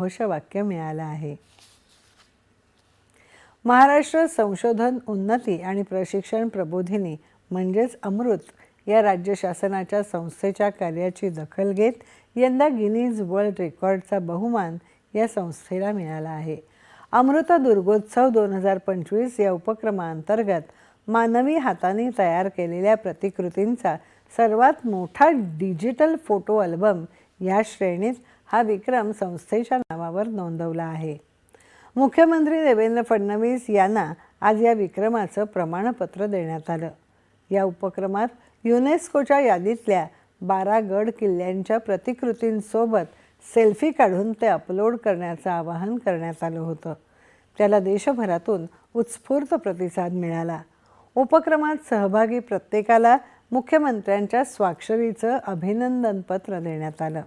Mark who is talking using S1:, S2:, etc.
S1: घोषवाक्य मिळालं आहे. महाराष्ट्र संशोधन उन्नती आणि प्रशिक्षण प्रबोधिनी म्हणजेच अमृत या राज्य शासनाच्या संस्थेच्या कार्याची दखल घेत यंदा गिनीज वर्ल्ड रेकॉर्डचा बहुमान या संस्थेला मिळाला आहे. अमृत दुर्गोत्सव दोन हजार पंचवीस या उपक्रमाअंतर्गत मानवी हाताने तयार केलेल्या प्रतिकृतींचा सर्वात मोठा डिजिटल फोटो अल्बम या श्रेणीत हा विक्रम संस्थेच्या नावावर नोंदवला आहे. मुख्यमंत्री देवेंद्र फडणवीस यांना आज या विक्रमाचं प्रमाणपत्र देण्यात आलं. या उपक्रमात युनेस्कोच्या यादीतल्या बारा गड किल्ल्यांच्या प्रतिकृतींसोबत सेल्फी काढून ते अपलोड करण्याचं आवाहन करण्यात आलं होतं. त्याला देशभरातून उत्स्फूर्त प्रतिसाद मिळाला. उपक्रमात सहभागी प्रत्येकाला मुख्यमंत्र्यांच्या स्वाक्षरीचं अभिनंदन पत्र देण्यात आलं.